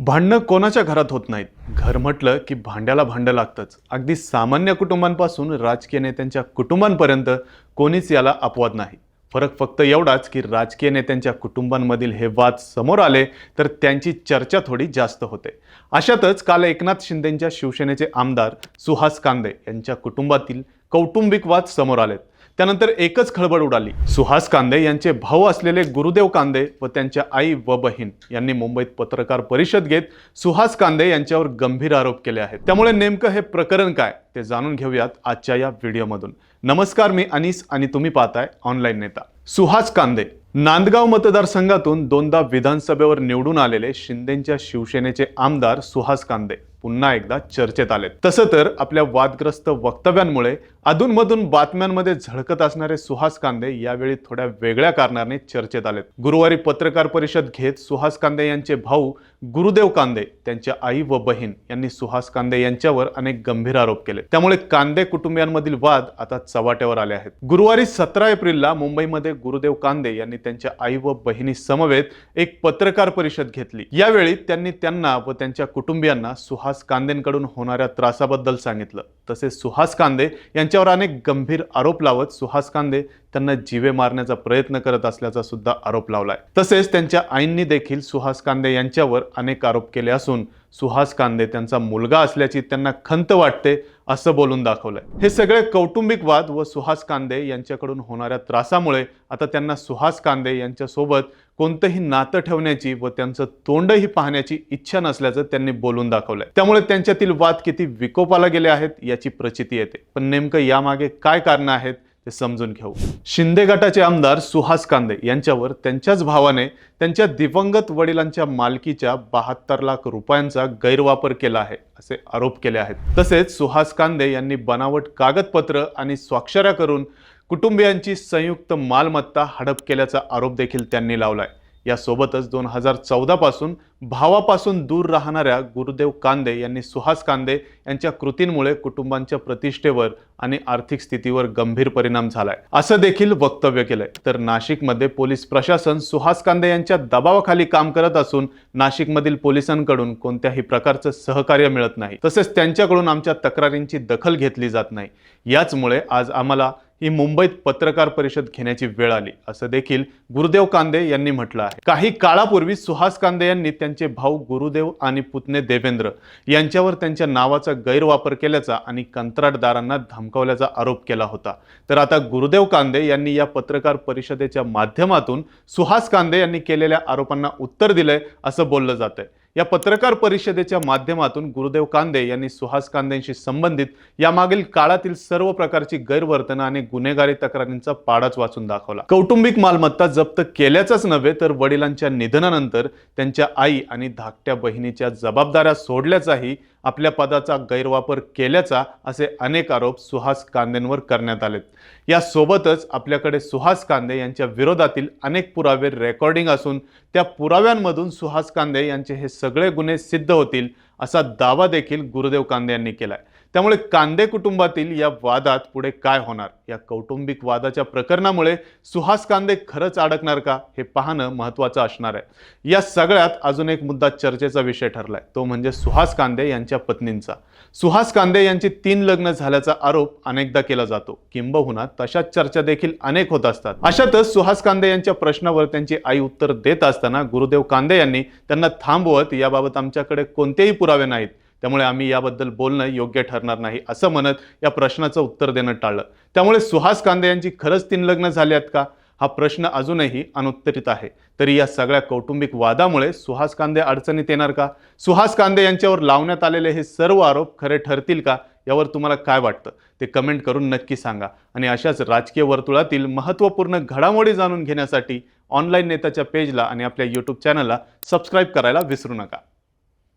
भांडणं कोणाच्या घरात होत नाहीत? घर म्हटलं की भांड्याला भांडं लागतंच. अगदी सामान्य कुटुंबांपासून राजकीय नेत्यांच्या कुटुंबांपर्यंत कोणीच याला अपवाद नाही. फरक फक्त एवढाच की राजकीय नेत्यांच्या कुटुंबांमधील हे वाद समोर आले तर त्यांची चर्चा थोडी जास्त होते. अशातच काल एकनाथ शिंदेंच्या शिवसेनेचे आमदार सुहास कांदे यांच्या कुटुंबातील कौटुंबिक वाद समोर आलेत. त्यानंतर एकच खळबळ उडाली. सुहास कांदे यांचे भाऊ असलेले गुरुदेव कांदे व त्यांच्या आई व बहीण यांनी मुंबईत पत्रकार परिषद घेत सुहास कांदे यांच्यावर गंभीर आरोप केले आहेत. त्यामुळे नेमकं हे प्रकरण काय ते जाणून घेऊयात आजच्या या व्हिडिओमधून. नमस्कार मी अनिस आणि तुम्ही पाहताय ऑनलाईन नेता. सुहास कांदे नांदगाव मतदारसंघातून दोनदा विधानसभेवर निवडून आलेले शिंदेच्या शिवसेनेचे आमदार सुहास कांदे. पुन्हा एकदा चर्चेत आलेत. तसं तर आपल्या वादग्रस्त वक्तव्यांमुळे अधूनमधून बातम्यांमध्ये झळकत असणारे सुहास कांदे यावेळी थोड्या वेगळ्या कारणाने चर्चेत आलेत. गुरुवारी पत्रकार परिषद घेत सुहास कांदे यांचे भाऊ गुरुदेव कांदे त्यांच्या आई व बहीण यांनी सुहास कांदे यांच्यावर अनेक गंभीर आरोप केले. त्यामुळे कांदे कुटुंबियांमधील वाद आता चव्हाट्यावर आले आहेत. गुरुवारी सतरा एप्रिलला मुंबईमध्ये गुरुदेव कांदे यांनी त्यांच्या आई व बहिणी समवेत एक पत्रकार परिषद घेतली. यावेळी त्यांनी त्यांना व त्यांच्या कुटुंबियांना सुहास सुहास कांदेंकडून होणाऱ्या त्रासाबद्दल सांगितलं. तसेच सुहास कांदे यांच्यावर अनेक गंभीर आरोप लावत सुहास कांदे त्यांना जीवे मारण्याचा प्रयत्न करत असल्याचा सुद्धा आरोप लावलाय. तसेच त्यांच्या आईंनी देखील सुहास कांदे यांच्यावर अनेक आरोप केले असून सुहास कांदे त्यांचा मुलगा असल्याची त्यांना खंत वाटते असं बोलून दाखवलंय. हे सगळे कौटुंबिक वाद व सुहास कांदे यांच्याकडून होणाऱ्या त्रासामुळे आता त्यांना सुहास कांदे यांच्यासोबत कोणतंही नातं ठेवण्याची व त्यांचं तोंडही पाहण्याची इच्छा नसल्याचं त्यांनी बोलून दाखवलंय. त्यामुळे त्यांच्यातील वाद किती विकोपाला गेले आहेत याची प्रचिती येते. पण नेमकं यामागे काय कारणं आहेत? ते समजून घेऊ. शिंदे गटाचे आमदार सुहास कांदे यांच्यावर त्यांच्याच भावाने त्यांच्या दिवंगत वडिलांच्या मालकीच्या बहात्तर लाख रुपयांचा गैरवापर केला आहे असे आरोप केले आहेत. तसेच सुहास कांदे यांनी बनावट कागदपत्र आणि स्वाक्षऱ्या करून कुटुंबियांची संयुक्त मालमत्ता हडप केल्याचा आरोप देखील त्यांनी लावलाय. यासोबतच दोन हजार चौदा पासून भावापासून दूर राहणाऱ्या गुरुदेव कांदे यांनी सुहास कांदे यांच्या कृतींमुळे कुटुंबांच्या प्रतिष्ठेवर आणि आर्थिक स्थितीवर गंभीर परिणाम झालाय. असं देखील वक्तव्य केलंय. तर नाशिकमध्ये पोलीस प्रशासन सुहास कांदे यांच्या दबावाखाली काम करत असून नाशिकमधील पोलिसांकडून कोणत्याही प्रकारचं सहकार्य मिळत नाही. तसेच त्यांच्याकडून आमच्या तक्रारींची दखल घेतली जात नाही. याचमुळे आज आम्हाला ही मुंबईत पत्रकार परिषद घेण्याची वेळ आली असं देखील गुरुदेव कांदे यांनी म्हटलं आहे. काही काळापूर्वी सुहास कांदे यांनी त्यांचे भाऊ गुरुदेव आणि पुतणे देवेंद्र यांच्यावर त्यांच्या नावाचा गैरवापर केल्याचा आणि कंत्राटदारांना धमकावल्याचा आरोप केला होता. तर आता गुरुदेव कांदे यांनी या पत्रकार परिषदेच्या माध्यमातून सुहास कांदे यांनी केलेल्या आरोपांना उत्तर दिलंय असं बोललं जातंय. या पत्रकार परिषदेच्या माध्यमातून गुरुदेव कांदे यांनी सुहास कांदेंशी संबंधित यामागील काळातील सर्व प्रकारची गैरवर्तन आणि गुन्हेगारी तक्रारींचा पाडाच वाचून दाखवला. कौटुंबिक मालमत्ता जप्त केल्याचाच नव्हे तर वडिलांच्या निधनानंतर त्यांच्या आई आणि धाकट्या बहिणीच्या जबाबदाऱ्या सोडल्याचाही आपल्या पदाचा गैरवापर केल्याचा असे अनेक आरोप सुहास कांदेंवर करण्यात आलेत. यासोबतच आपल्याकडे सुहास कांदे यांच्या विरोधातील अनेक पुरावे रेकॉर्डिंग असून त्या पुराव्यांमधून सुहास कांदे यांचे हे सगळे गुन्हे सिद्ध होतील असा दावा देखील गुरुदेव कांदे यांनी केला आहे त्यामुळे कांदे कुटुंबातील या वादात पुढे काय होणार? या कौटुंबिक वादाच्या प्रकरणामुळे सुहास कांदे खरंच अडकणार का हे पाहणं महत्त्वाचं असणार आहे. या सगळ्यात अजून एक मुद्दा चर्चेचा विषय ठरलाय. तो म्हणजे सुहास कांदे यांच्या पत्नींचा. सुहास कांदे यांची तीन लग्न झाल्याचा आरोप अनेकदा केला जातो. किंबहुना तशाच चर्चा देखील अनेक होत असतात. अशातच सुहास कांदे यांच्या प्रश्नावर त्यांची आई उत्तर देत असताना गुरुदेव कांदे यांनी त्यांना थांबवत याबाबत आमच्याकडे कोणतेही पुरावे नाहीत. त्यामुळे आम्ही याबद्दल बोलणं योग्य ठरणार नाही असं म्हणत या प्रश्नाचं उत्तर देणं टाळलं. त्यामुळे सुहास कांदे यांची खरंच तीन लग्न झाली आहेत का? हा प्रश्न अजूनही अनुत्तरित आहे. तरी या सगळ्या कौटुंबिक वादामुळे सुहास कांदे अडचणीत येणार का? सुहास कांदे यांच्यावर लावण्यात आलेले हे सर्व आरोप खरे ठरतील का? यावर तुम्हाला काय वाटतं? ते कमेंट करून नक्की सांगा. आणि अशाच राजकीय वर्तुळातील महत्त्वपूर्ण घडामोडी जाणून घेण्यासाठी ऑनलाईन नेताच्या पेजला आणि आपल्या यूट्यूब चॅनलला सबस्क्राईब करायला विसरू नका.